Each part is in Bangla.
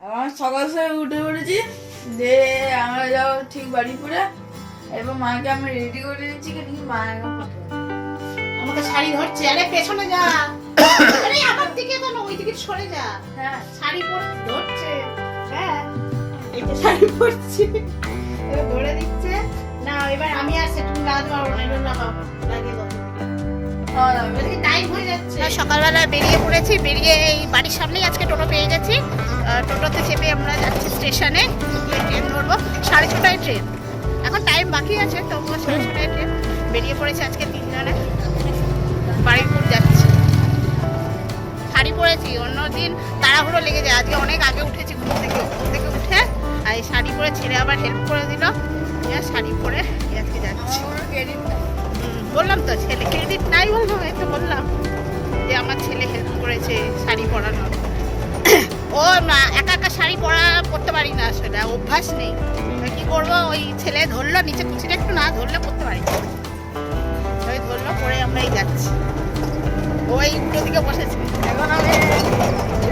আমার সকাল সকাল উঠে পড়েছি যে আমরা যাব ঠিক বাড়িপুরে এবং মাকে আমি রেডি করে দিচ্ছি কিন্তু মা আমাকে শাড়ি ধরছে আরে পেছনে যা। আরে আমার দিকে তো না ওই দিকে সরে যা। হ্যাঁ। শাড়ি পরে ধরছে। হ্যাঁ এই তো শাড়ি পরছি। এবার ধরে দিচ্ছে। না এবার আমি আর সেটুকু লাগাতে পারব না এবার লাগিয়ে দাও সকালবেলা বেরিয়ে পড়েছি বেরিয়ে এই বাড়ির সামনেই আজকে টোটো পেয়ে গেছি। টোটোতে চেপে আমরা যাচ্ছি স্টেশনে গিয়ে ট্রেন ধরবো। সাড়ে ছটায় ট্রেন। এখন টাইম বাকি আছে তবুও সাড়ে ছটায় ট্রেন। বেরিয়ে পড়েছে আজকে তিনজনে। বাড়িপুর যাচ্ছি। শাড়ি পরেছি অন্যদিন তাড়াহুড়ো লেগে যায়। আজকে অনেক আগে উঠেছি ঘুম থেকে ঘুম থেকে উঠে আর এই শাড়ি পরে ছেলে আবার হেল্প করে দিল। শাড়ি পরে আজকে যাচ্ছি। বললাম তো, ছেলে ক্রেডিট নাই বলব এই তো বললাম যে আমার ছেলে হেল্প করেছে শাড়ি পরানো। ও না, একা একা শাড়ি পরা, পরতে পারি না আসলে অভ্যাস নেই। কি করব, ওই ছেলে ধরলো, নিচে কুচিটা একটু না, ধরলে পরতে পারি। ওই ধরলো, পরে আমরা এই যাচ্ছি। ওই উল্টো দিকে বসেছে। এখন আমি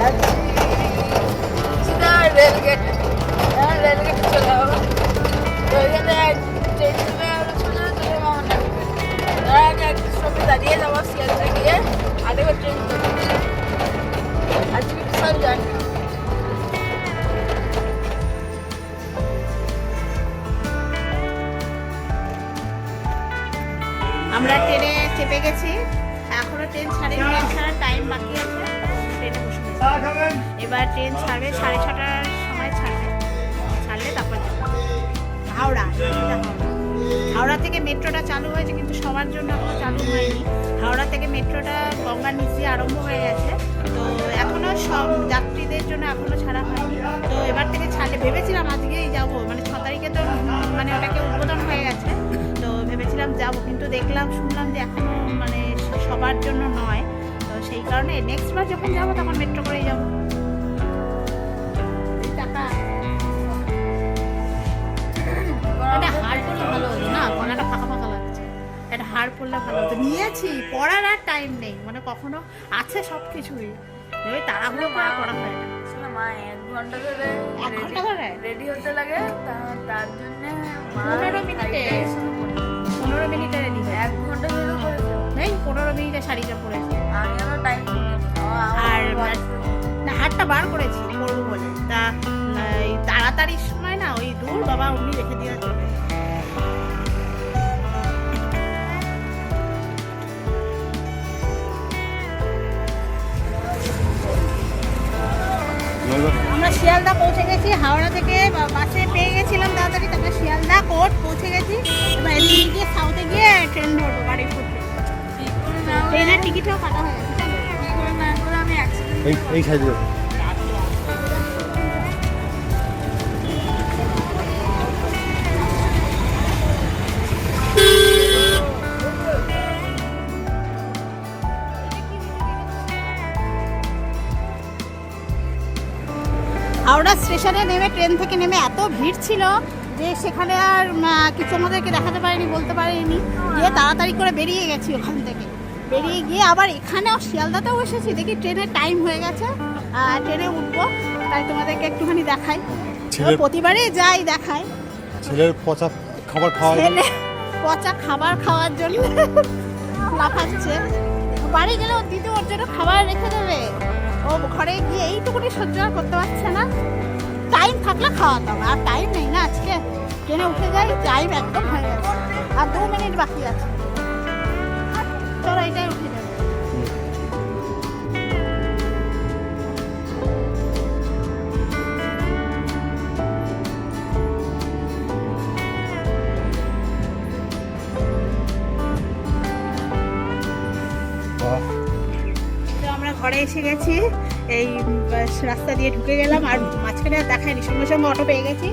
যাচ্ছি। রেলগেট রেলগেট চলে যাব। উদ্বোধন হয়ে গেছে। তো ভেবেছিলাম যাব কিন্তু দেখলাম শুনলাম যে এখনও মানে সবার জন্য নয়। তো সেই কারণে নেক্সট বার যখন যাব তখন মেট্রো করেই যাব। এই হার পড়লে ভালো হতো না? গলাটা ফাঁকা ফাঁকা লাগছে। একটা হার পড়লে ভালো হতো। নিয়েছি পড়ার আর টাইম নেই। মানে কখনো আছে সব কিছুই ওই তাড়াহুড়ো করে পড়া হয়। না মা এক ঘণ্টা ধরে? রেডি হতে লাগে। তার জন্য পনেরো মিনিটে। পনেরো মিনিটে রেডি এক ঘণ্টা নেই পনেরো মিনিটে শাড়িটা পরেছি আর না হাতটা বার করেছি করব বলে। তা তাড়াতাড়ির সময় না ওই দূর বাবা উনি রেখে দিয়ে চলে শিয়ালদা পৌঁছে গেছি হাওড়া থেকে বাসে পেয়ে গেছিলাম তাড়াতাড়ি তারপরে শিয়ালদা কোর্ট পৌঁছে গেছি এবার এদিকে গিয়ে সাউথে গিয়ে ট্রেন ধরবো বাড়ির ট্রেনের টিকিটও কাটা হয়ে গেছে। কি করে না করে আমি এই এই সাইডে হাওড়া স্টেশনে নেমে ট্রেন থেকে নেমে এত ভিড় ছিল যে সেখানে আর কিছু আমাদেরকে দেখাতে পারিনি বলতে পারিনি। গিয়ে তাড়াতাড়ি করে বেরিয়ে গেছি ওখান থেকে। বেরিয়ে গিয়ে আবার এখানেও শিয়ালদাতেও এসেছি। দেখি ট্রেনের টাইম হয়ে গেছে। আর ট্রেনে উঠবো। তাই তোমাদেরকে একটুখানি দেখাই। ছেলের প্রতিবারই যাই দেখাই। ছেলের পচা খাবার খাওয়া ছেলে পচা খাবার খাওয়ার জন্য। লাফাচ্ছে। বাড়ি গেলে ওর দিদি ওর জন্য খাবার রেখে দেবে। ও ঘরে গিয়ে এইটুকুনি সহ্য আর করতে পারছে না। টাইম থাকলে খাওয়াতাম আর টাইম নেই না আজকে। ট্রেনে উঠে যাই টাইম একদম হয়ে গেছে। আর দু মিনিট বাকি আছে। চলো, এটাই ঘরে এসে গেছি। এই রাস্তা দিয়ে ঢুকে গেলাম আর মাঝখানে আর দেখায়নি। সঙ্গে সঙ্গে অটো পেয়ে গেছি।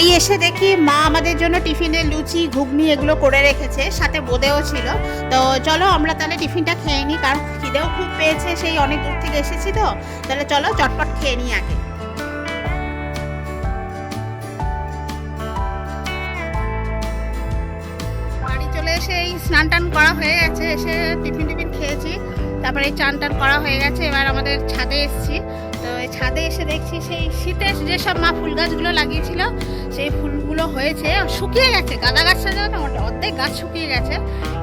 বাড়ি এসে দেখি মা আমাদের জন্য টিফিনে লুচি, ঘুগনি এগুলো করে রেখেছে, সাথে বোঁদেও ছিল। তো চলো আমরা তাহলে টিফিনটা খেয়ে নিই, কারণ খিদেও খুব পেয়েছে, সেই অনেক দূর থেকে এসেছি তো। তাহলে চলো চটপট খেয়ে নিই আগে। বাড়ি চলে এসে এই স্নান টান করা হয়ে গেছে, এসে টিফিন টিফিন খেয়েছি। তারপরে চান টান করা হয়ে গেছে, এবার আমাদের ছাদে এসেছি। ছাদে এসে দেখছি সেই শীতে যেসব মা ফুল গাছগুলো লাগিয়েছিল, সেই ফুলগুলো হয়েছে শুকিয়ে গেছে। গাঁদা গাছটা যেন অর্ধেক গাছ শুকিয়ে গেছে।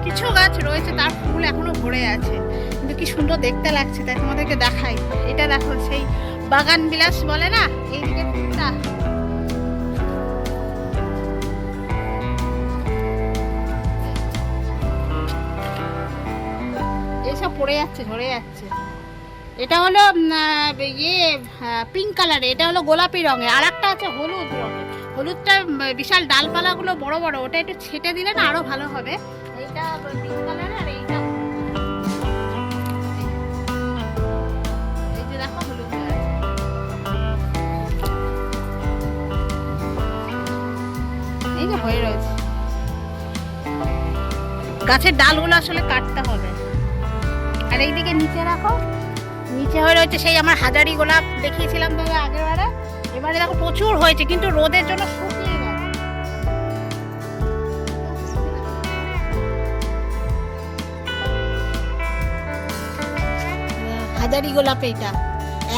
কিছু গাছ রয়েছে, তার ফুল এখনও ভরে আছে। কিন্তু কি সুন্দর দেখতে লাগছে, তাই তোমাদেরকে দেখাই। এটা দেখো সেই বাগান বিলাস বলে না? এইদিকে ফুলটা। এসব পড়ে যাচ্ছে, ঝরে যাচ্ছে। এটা হলো ইয়ে পিঙ্ক কালারে এটা হলো গোলাপি রঙের। আর একটা আছে হলুদ। রঙের হলুদটা বিশাল ডালপালাগুলো বড় বড়। ওটা একটু ছেটে দিলে না আরও ভালো হবে। এইটা পিঙ্ক কালার আর এইটা এই যে এই হয়ে রয়েছে। গাছের ডালগুলো আসলে কাটতে হবে। আর এইদিকে নিচে রাখো। নিচে হয়ে রয়েছে সেই আমার হাজারি গোলাপ। দেখিয়েছিলাম তবে আগের বারে এবারে দেখো প্রচুর হয়েছে, কিন্তু রোদের জন্য শুকিয়ে হাজারি গোলাপ এইটা।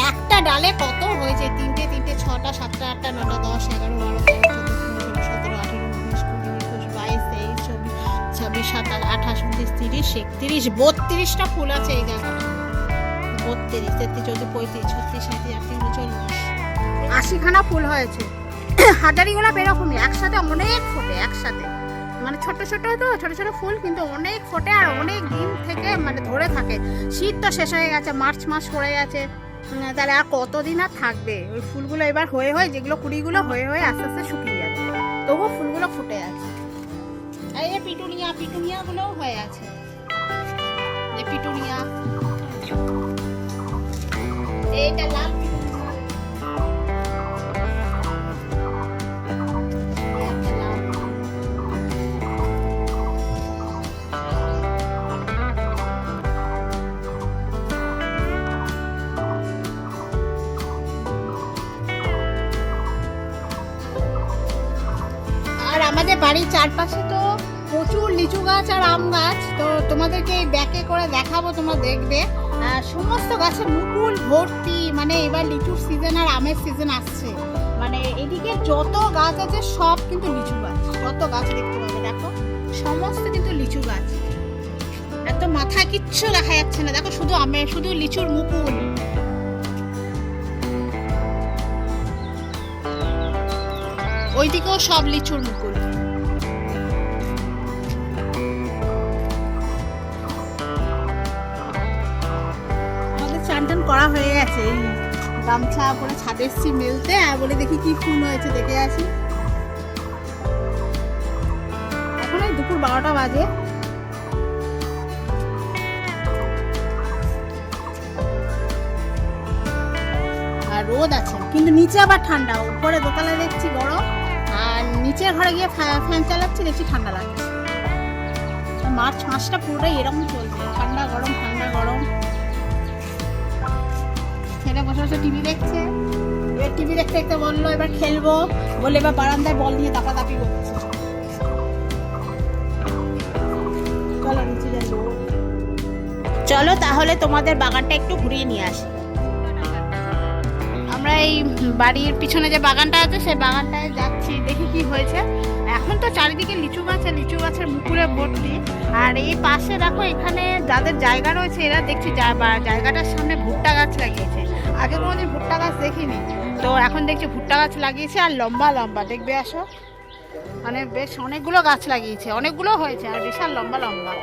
একটা ডালে কত হয়েছে? তিনটে তিনটে, ছটা, সাতটা, আটটা, নটা, দশ, এগারো, বারো, তেরো, চোদ্দ সতেরো, আঠেরো, উনিশ, কুড়ি, একুশ, বাইশ, তেইশ, চব্বিশ, ছাব্বিশ, সাতাশ, আঠাশ, উনত্রিশ, তিরিশ, একত্রিশ, বত্রিশটা ফুল আছে এই জায়গাটা বত্রিশ তেত্রিশ, চৌত্রিশ, পঁয়ত্রিশ, ছত্রিশ সাঁত্রিশ আটত্রিশ, উনচল্লিশ। আশিখানা ফুল হয়েছে। হাজারি গোলাপ এরকমই একসাথে অনেক ফোটে, একসাথে। মানে ছোট ছোট তো, ছোট ছোট ফুল, কিন্তু অনেক ফোটে আর অনেক দিন থেকে মানে ধরে থাকে। শীত তো শেষ হয়ে গেছে, মার্চ মাস পড়ে গেছে। তাহলে আর কতদিন আর থাকবে? ওই ফুলগুলো এবার হয়ে হয়ে, যেগুলো কুড়িগুলো হয়ে হয়ে আস্তে আস্তে শুকিয়ে যাবে। তবুও ফুলগুলো ফুটে আছে। আর এই পিটুনিয়া পিটুনিয়া গুলোও হয়ে আছে। যে পিটুনিয়া। আর আমাদের বাড়ির চারপাশে তো প্রচুর লিচু গাছ আর আম গাছ। তো তোমাদেরকে এই ব্যাকে করে দেখাবো, তোমরা দেখবে। সমস্ত গাছে মুকুল ভর্তি মানে এবার লিচুর সিজন আর আমের সিজন আসছে। মানে এদিকে যত গাছ আছে সব কিন্তু লিচু গাছ, যত গাছ দেখতে পাবে, দেখো, সমস্ত কিন্তু লিচু গাছ। এত মাথা কিচ্ছু দেখা যাচ্ছে না, দেখো শুধু আমের, শুধু লিচুর মুকুল। ওইদিকেও সব লিচুর মুকুল। টান করা হয়ে গেছে। গামছা পরে ছাদে এসছি মেলতে, আর বলে দেখি কি ফুল হয়েছে, দেখে আসি। এখন এই দুপুর বারোটা বাজে। আর রোদ আছে, কিন্তু নিচে আবার ঠান্ডা। উপরে দোতলায় দেখছি গরম, আর নিচের ঘরে গিয়ে ফ্যা- ফ্যান চালাচ্ছি, দেখছি ঠান্ডা লাগছে। মার্চ মাসটা পুরোটাই এরকম চলছে। বসে বসে টিভি দেখছে। এবার টিভি দেখতে দেখতে বলল এবার খেলব। বলে এবার বারান্দায় বল নিয়ে দাপাদাপি করছে। চলো নিচে যাই চলো তাহলে তোমাদের বাগানটা একটু ঘুরিয়ে নিয়ে আসি। আমরা এই বাড়ির পিছনে যে বাগানটা আছে সেই বাগানটায় যাচ্ছি দেখি কি হয়েছে। এখন তো চারিদিকে লিচু গাছ আর লিচু গাছের মুকুলে ভর্তি আর এই পাশে দেখো এখানে যাদের জায়গা রয়েছে এরা দেখছি জায়গাটার সামনে ভুট্টা গাছ লাগিয়েছে। আগে কোনোদিন ভুট্টা গাছ দেখিনি। তো এখন দেখছি ভুট্টা গাছ লাগিয়েছে আর লম্বা লম্বা, দেখবে আসো। মানে বেশ অনেকগুলো গাছ লাগিয়েছে, অনেকগুলো হয়েছে আর বিশাল লম্বা লম্বা।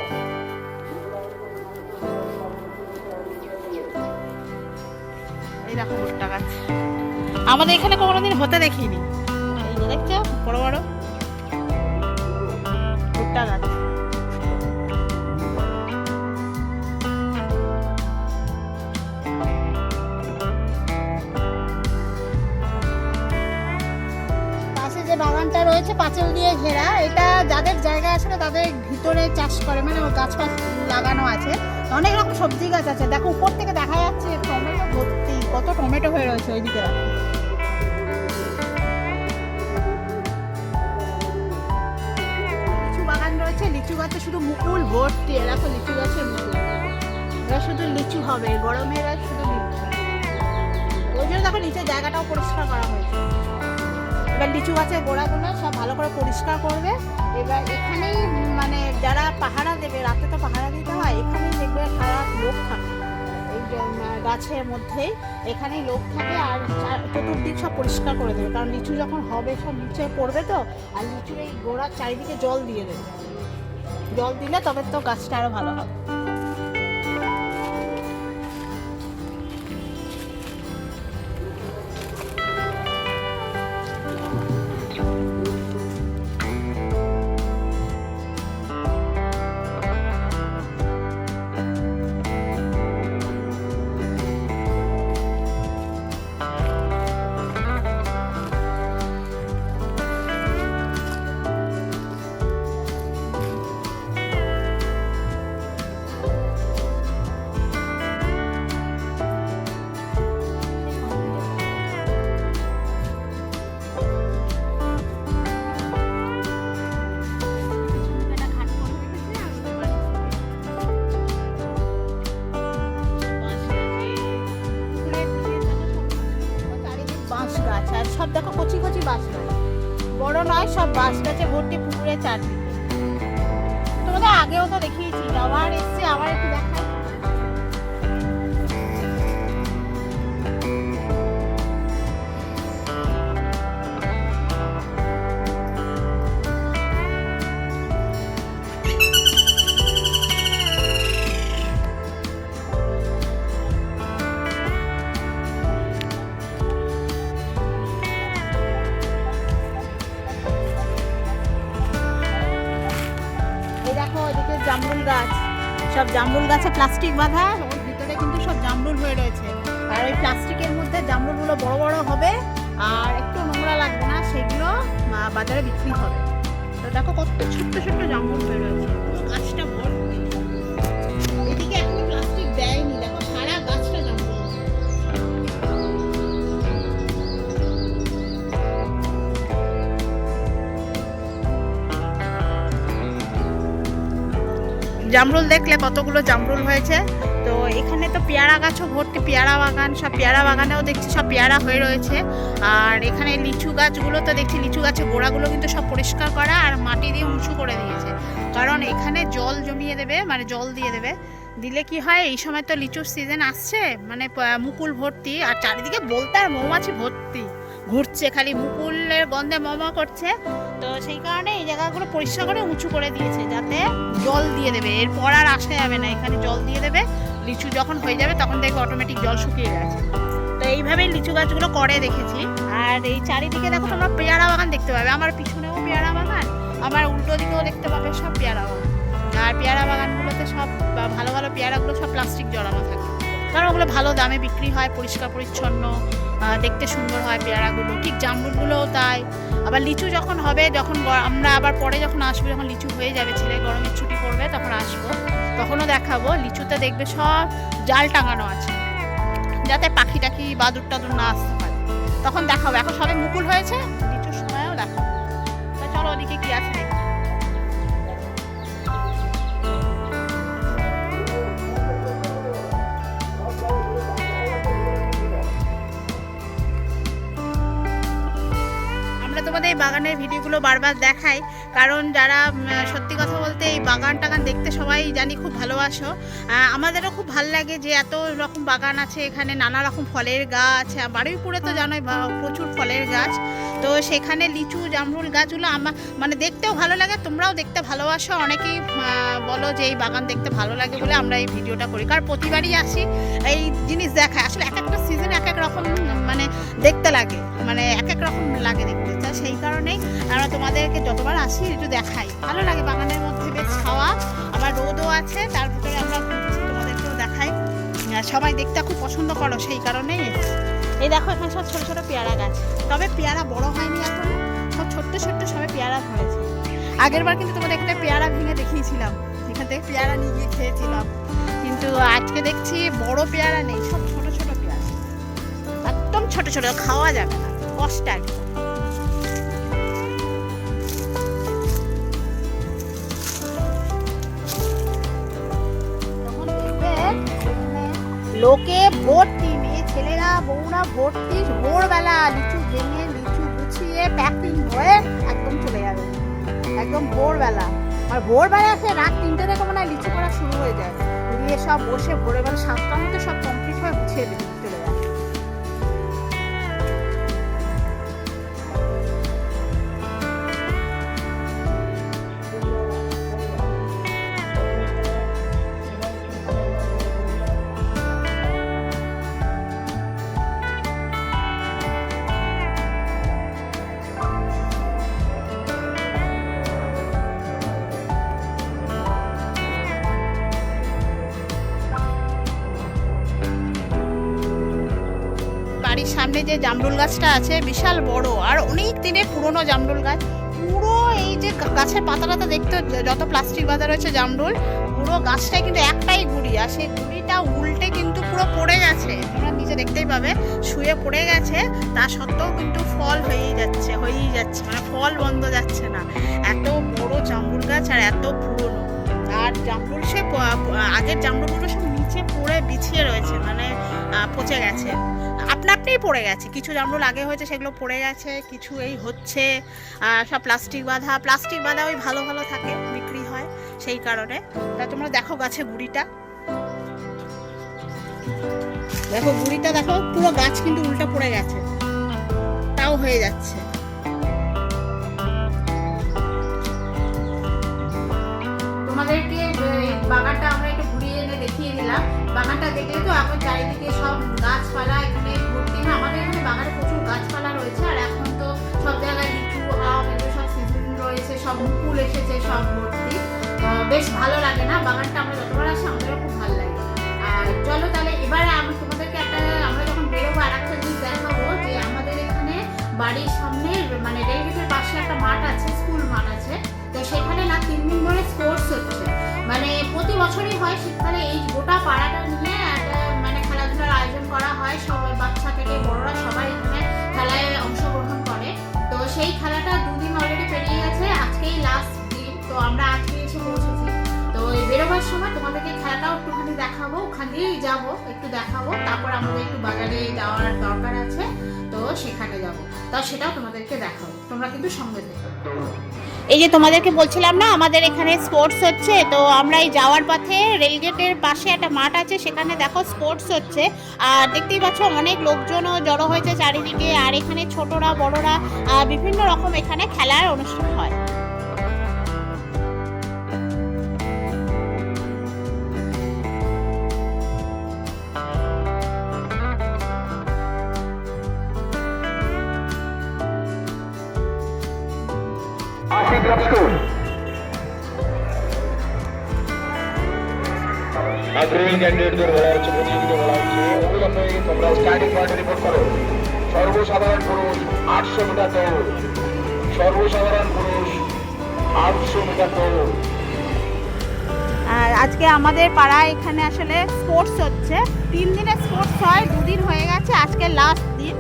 এই দেখো ভুট্টা গাছ। আমাদের এখানে কোনোদিন হতে দেখিনি। দেখছ, বড় বড়। পাঁচিল দিয়ে ঘেরা, এটা যাদের জায়গা আছে না তাদের ভিতরে চাষ করে মানে গাছ লাগানো আছে। অনেক রকম সবজি গাছ আছে। দেখো, উপর থেকে দেখা যাচ্ছে টমেটো ভর্তি, কত টমেটো হয়ে রয়েছে ওইদিকে। লিচু বাগান রয়েছে, লিচু গাছে শুধু মুকুল ভর্তি এ দেখো লিচু গাছের মুকুল। এরা শুধু লিচু হবে, গরমে এরা শুধু লিচু। ওই জন্য দেখো নিচে জায়গাটাও পরিষ্কার করা হয়েছে। লিচু গাছের গোড়াগুলো সব ভালো করে পরিষ্কার করবে। এবার এখানেই মানে যারা পাহারা দেবে, রাতে তো পাহারা দিতে হয়, এখানেই দেখবে খারাপ লোক থাকে। এই গাছের মধ্যেই এখানেই লোক থাকে আর চতুর্দিক সব পরিষ্কার করে দেবে। কারণ লিচু যখন হবে, সব নিচে পড়বে তো, আর লিচুর এই গোড়ার চারিদিকে জল দিয়ে দেবে। জল দিলে তবে তো গাছটা আরও ভালো হবে। ভর্তি চার চারদিকে তোমাদের আগেও তো দেখিয়েছি আবার এসছে আবার একটু গাছে প্লাস্টিক বাঁধা, ওর ভিতরে কিন্তু সব জামরুল হয়ে রয়েছে। আর ওই প্লাস্টিকের মধ্যে জামরুলগুলো বড় বড় হবে, আর একটু নোংরা লাগবে না, সেগুলো বাজারে বিক্রি হবে। তো দেখো কত ছোট্ট ছোট্ট জামরুল হয়ে রয়েছে। জামরুল দেখলে কতগুলো জামরুল হয়েছে? তো এখানে তো পেয়ারা গাছও ভর্তি, পেয়ারা বাগান, সব পেয়ারা বাগানেও দেখছি সব পেয়ারা হয়ে রয়েছে। আর এখানে লিচু গাছগুলো তো দেখছি, লিচু গাছের গোড়াগুলো কিন্তু সব পরিষ্কার করা আর মাটি দিয়ে উঁচু করে দিয়েছে। কারণ এখানে জল জমিয়ে দেবে মানে জল দিয়ে দেবে। দিলে কি হয়, এই সময় তো লিচুর সিজন আসছে মানে মুকুল ভর্তি, আর চারিদিকে বলতে আর মৌমাছি ভর্তি। ঘুরছে, খালি মুকুলের গন্ধে মমা করছে। তো সেই কারণে এই জায়গাগুলো পরিষ্কার করে উঁচু করে দিয়েছে, যাতে জল দিয়ে দেবে। এরপর আর আসা যাবে না, এখানে জল দিয়ে দেবে। লিচু যখন হয়ে যাবে, তখন দেখবে অটোমেটিক জল শুকিয়ে গেছে। তো এইভাবেই লিচু গাছগুলো করে দেখেছি। আর এই চারিদিকে দেখো তোমরা পেয়ারা বাগান দেখতে পাবে। আমার পিছনেও পেয়ারা বাগান, আমার উল্টো দিকেও দেখতে পাবে সব পেয়ারা বাগান। আর পেয়ারা বাগানগুলোতে সব ভালো ভালো পেয়ারাগুলো সব প্লাস্টিক জড়ানো থাকে। কারণ ওগুলো ভালো দামে বিক্রি হয়, পরিষ্কার পরিচ্ছন্ন। দেখতে সুন্দর হয় পেয়ারাগুলো। ঠিক জামরুলগুলোও তাই। আবার লিচু যখন হবে, যখন আমরা আবার পরে যখন আসব, যখন লিচু হয়ে যাবে ছেলে গরমের ছুটি পড়বে, তখন আসব। তখনও দেখাবো। লিচুতে দেখবে সব জাল টাঙানো আছে, যাতে পাখি টাখি বাদুর টাদুর না আসতে পারে। তখন দেখাবো। এখন সবে মুকুল হয়েছে, লিচুর সময়ও দেখাবো। চলো ওদিকে কি আছে বাগানের ভিডিওগুলো বারবার দেখাই কারণ যারা সত্যি কথা বলতে এই বাগান টাগান দেখতে সবাই জানি খুব ভালোবাসো। আমাদেরও খুব ভালো লাগে যে এত রকম বাগান আছে এখানে, নানা রকম ফলের গাছ বারুইপুরে তো জানোই প্রচুর ফলের গাছ। তো সেখানে লিচু, জামরুল গাছগুলো আমার মানে দেখতেও ভালো লাগে, তোমরাও দেখতে ভালোবাসো। অনেকেই বলো যে এই বাগান দেখতে ভালো লাগে বলে আমরা এই ভিডিওটা করি। কারণ প্রতিবারই আসি, এই জিনিস দেখায়। আসলে এক একটা সিজন এক এক রকম মানে দেখতে লাগে মানে এক এক রকম লাগে কারণেই আমরা তোমাদেরকে যতবার আসি, একটু দেখাই। ভালো লাগে বাগানের মধ্যে বেশ ছাওয়া আবার রোদও আছে, তার ভিতরে আমরা তোমাদেরকেও দেখাই। সবাই দেখতে খুব পছন্দ করো সেই কারণেই এই দেখো, এখানে সব ছোটো ছোটো পেয়ারা গাছ। তবে পেয়ারা বড় হয়নি এখন, সব ছোট্ট ছোট্ট সবাই পেয়ারা ধরেছে। আগের বার কিন্তু তোমাদের একটা পেয়ারা ভেঙে দেখিয়েছিলাম, এখান থেকে পেয়ারা নিয়ে গিয়ে খেয়েছিলাম। কিন্তু আজকে দেখছি বড় পেয়ারা নেই, সব ছোট ছোট পেয়ারা। একদম ছোট ছোট, খাওয়া যাবে না কষ্ট লোকে ভর্তি মেয়ে ছেলেরা, বউরা ভর্তি ভোরবেলা লিচু ভেঙে, লিচু গুছিয়ে প্যাকিং হয়ে একদম চলে যাবে। একদম ভোরবেলা। আর ভোরবেলা সে রাত তিনটে থেকে মনে হয় লিচু করা শুরু হয়ে যায়। দিয়ে সব বসে ভোরবেলা সাতটার মধ্যে সব কমপ্লিট হয়ে গুছিয়ে দিতে সামনে যে জামরুল গাছটা আছে, বিশাল বড়। আর অনেক দিনে পুরনো জামরুল গাছ। পুরো এই যে গাছের পাতাটা দেখতে যত প্লাস্টিক বাঁধা রয়েছে জামরুল, পুরো গাছটায় কিন্তু একটাই গুড়ি। আর সেই গুড়িটা উল্টে কিন্তু পুরো পড়ে গেছে। তোমরা নিচে দেখতেই পাবে, শুয়ে পড়ে গেছে। তা সত্ত্বেও কিন্তু ফল হয়েই যাচ্ছে হয়েই যাচ্ছে। মানে ফল বন্ধ যাচ্ছে না। এত বড় জামরুল গাছ আর এত পুরনো। আর জামরুল সে আগের জামরুলগুলো সব নিচে পড়ে, বিছিয়ে রয়েছে। মানে পচে গেছে। আপনা আপনিই পড়ে গেছে। কিছু জামরুল আগে হয়েছে সেগুলো পড়ে গেছে, কিছু এই হচ্ছে। সব প্লাস্টিক বাঁধা প্লাস্টিক বাঁধা ওই ভালো ভালো থাকে, বিক্রি হয় সেই কারণে। তা তোমরা দেখো গাছে গুড়িটা। দেখো গুড়িটা, দেখো পুরো গাছ কিন্তু উল্টো পড়ে গেছে। তাও হয়ে যাচ্ছে। তোমাদেরকে বাগানটা আমরা একটু ঘুরিয়ে এনে দেখিয়ে দিলাম। বাগানটা দেখলে তো এখন চারিদিকে সব গাছপালা এখানে ভর্তি না, আমাদের এখানে বাগানে প্রচুর গাছপালা রয়েছে। আর এখন তো সব জায়গায় লিচু, আম এগুলো সব সিজন রয়েছে, সব মুকুল এসেছে, সব ভর্তি। বেশ ভালো লাগে না বাগানটা আমরা যতবার আসি, আমাদেরও খুব ভালো লাগে। আর চলো তাহলে এবারে আমি তোমাদেরকে একটা, আমরা যখন বেরোবো আর একটা জিনিস দেখাবো যে আমাদের এখানে বাড়ির সামনে মানে রেলগেটের পাশে একটা মাঠ আছে, স্কুল মাঠ আছে। তো সেখানে না তিন দিন ধরে স্পোর্টস হচ্ছে। মানে প্রতি বছরই হয় শীতকালে এই গোটা পাড়াটা করা হয়। সবাই, বাচ্চা থেকে বড়রা সবাই এখানে খেলায় অংশগ্রহণ করে। তো সেই খেলাটা দুদিন অলরেডি পেরিয়ে গেছে। আজকেই লাস্ট দিন। তো আমরা আজকে এসে পৌঁছেছি। তো বেরোবার সময় তোমাদেরকে খেলাটাও একটুখানি দেখাবো। ওখান দিয়েই যাব, একটু দেখাবো। তারপর আমাদের একটু বাজারে যাওয়ার দরকার আছে। তো সেখানে যাব। তা সেটাও তোমাদেরকে দেখাবো। তোমরা কিন্তু সঙ্গে থেকো। এই যে তোমাদেরকে বলছিলাম না, আমাদের এখানে স্পোর্টস হচ্ছে, তো আমরা এই যাওয়ার পথে রেলগেটের পাশে একটা মাঠ আছে, সেখানে দেখো স্পোর্টস হচ্ছে। আর দেখতেই পাচ্ছ অনেক লোকজনও জড়ো হয়েছে চারিদিকে, আর এখানে ছোটরা, বড়রা বিভিন্ন রকম এখানে খেলার অনুষ্ঠান হয়। আমাদের পাড়ায় এখানে আসলে স্পোর্টস হচ্ছে। তিন দিনের স্পোর্টস হয়, দুদিন হয়ে গেছে, আজকে লাস্ট দিন।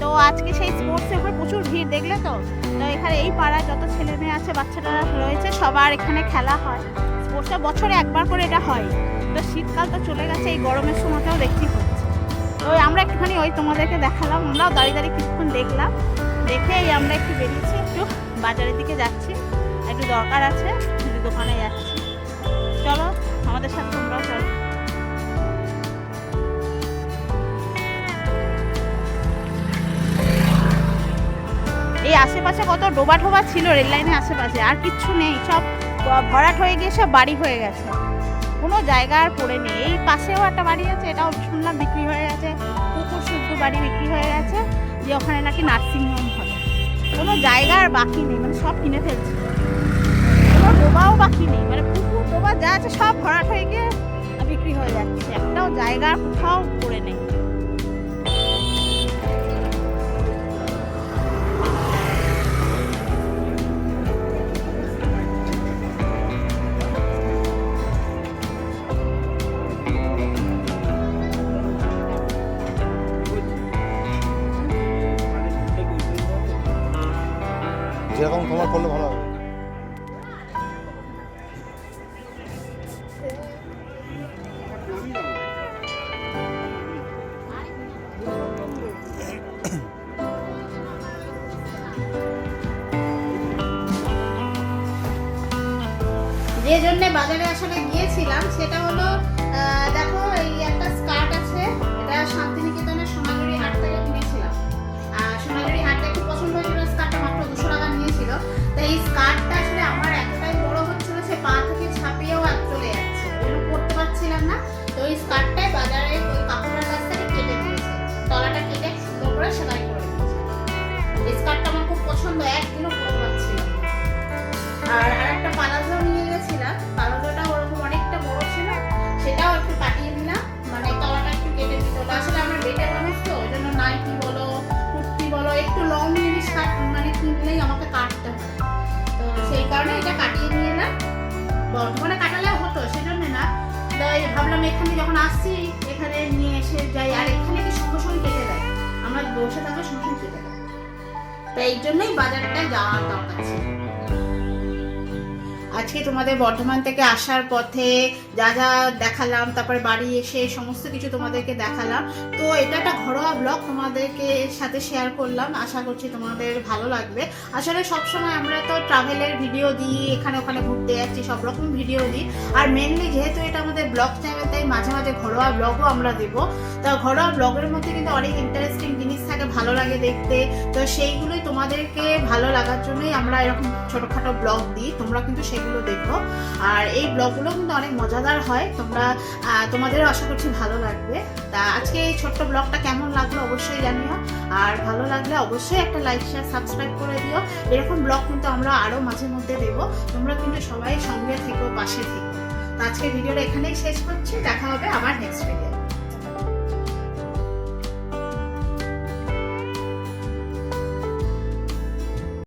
তো আজকে সেই স্পোর্টসের উপর প্রচুর ভিড়, দেখলে তো? তো এখানে এই পাড়ায় যত ছেলে মেয়ে আছে, বাচ্চারা রয়েছে, সবার এখানে খেলা হয়। স্পোর্টসটা বছরে একবার করে এটা হয়। তো শীতকাল তো চলে গেছে, এই গরমের সময়টাও দেখতেই হচ্ছে। তো আমরা একটুখানি ওই তোমাদেরকে দেখালাম, আমরাও দাঁড়িয়ে দাঁড়িয়ে কিছুক্ষণ দেখলাম। দেখে আমরা একটু বেরিয়েছি, একটু বাজারের দিকে যাচ্ছি। একটু দরকার আছে দোকানে যাচ্ছি। আমাদের সাথে তোমরাও চলো এই আশেপাশে কত ডোবা ঠোবা ছিল, রেল লাইনের আশেপাশে, আর কিচ্ছু নেই, সব ভরাট হয়ে গিয়ে সব বাড়ি হয়ে গেছে। কোনো জায়গা আর পড়ে নেই। এই পাশেও একটা বাড়ি আছে, এটাও শুনলাম বিক্রি হয়ে গেছে পুকুর শুদ্ধ বাড়ি বিক্রি হয়ে গেছে, যে ওখানে নাকি নার্সিংহোম হবে কোনো জায়গা আর বাকি নেই মানে সব কিনে ফেলছে। কোনো ডোবাও বাকি নেই মানে ডোবা যা আছে সব ভরাট হয়ে গিয়ে বিক্রি হয়ে যাচ্ছে। একটাও জায়গা কোথাও পড়ে নেই। যে জন্য বাজারে আসলে গিয়েছিলাম। সেটা হলো দেখো, এই একটা স্কার্ট আছে। এটা শান্তিনিকেতনের সোনাঝুরি হাট থেকে কিনেছিলাম। আর সোনাঝুরি হাটটা একটু পছন্দ হয়েছিল স্কার্টটা, মাত্র দুশো টাকা নিয়েছিল। তো এই স্কার্টটা আসলে আমার এতটাই বড় হচ্ছিল, সে পা থেকে ছাপিয়েও আর চলে যাচ্ছে। জন্য পরতে পারছিলাম না। তো ওই স্কার্টটাই বাজারে ওই কাপড়ের কাছ থেকে কেটে দিয়েছে তলাটা কেটে সুন্দর করে সেলাই করে দিয়েছে এই স্কার্টটা আমার খুব পছন্দ, একদিনও পরতে পারছিলাম আর আর একটা পালাজো কারণে এটা কাটিয়ে নিয়ে এলাম বর্তমানে কাটালেও হতো, সেজন্য না। তাই ভাবলাম এখানে যখন আসছি, এখানে নিয়ে এসে যাই। আর এখানে কি সঙ্গে সঙ্গে কেটে দেয় আমরা বসে থাকলে সঙ্গে সঙ্গে কেটে দেয় তাই এই জন্যই বাজারটা যাওয়ার দরকার ছিল। আজকে তোমাদের বর্ধমান থেকে আসার পথে যা যা দেখালাম, তারপরে বাড়ি এসে সমস্ত কিছু তোমাদেরকে দেখালাম। তো এটা একটা ঘরোয়া ব্লগ তোমাদেরকে সাথে শেয়ার করলাম। আশা করছি তোমাদের ভালো লাগবে। আসলে সবসময় আমরা তো ট্রাভেলের ভিডিও দিই, এখানে ওখানে ঘুরতে যাচ্ছি, সব রকম ভিডিও দিই। আর মেনলি যেহেতু এটা আমাদের ব্লগ চ্যানেল তাই মাঝে মাঝে ঘরোয়া ব্লগও আমরা দেবো। তা ঘরোয়া ব্লগের মধ্যে কিন্তু অনেক ইন্টারেস্টিং জিনিস থাকে, ভালো লাগে দেখতে। তো সেইগুলোই তোমাদেরকে ভালো লাগার জন্যই আমরা এরকম ছোটোখাটো ব্লগ দিই। তোমরা কিন্তু সেগুলো দেখো। আর এই ব্লগগুলো কিন্তু অনেক মজাদার হয়। তোমরা তোমাদেরও আশা করছি ভালো লাগবে। তা আজকে এই ছোট্ট ব্লগটা কেমন লাগল অবশ্যই জানিও। আর ভালো লাগলে অবশ্যই একটা লাইক শেয়ার সাবস্ক্রাইব করে দিও। এরকম ব্লগ কিন্তু আমরা আরও মাঝে মধ্যে দেবো। তোমরা কিন্তু সবাই সঙ্গে থেকো, পাশে থেকো। তো আজকে ভিডিওটা এখানেই শেষ করছি। দেখা হবে আবার নেক্সট ভিডিও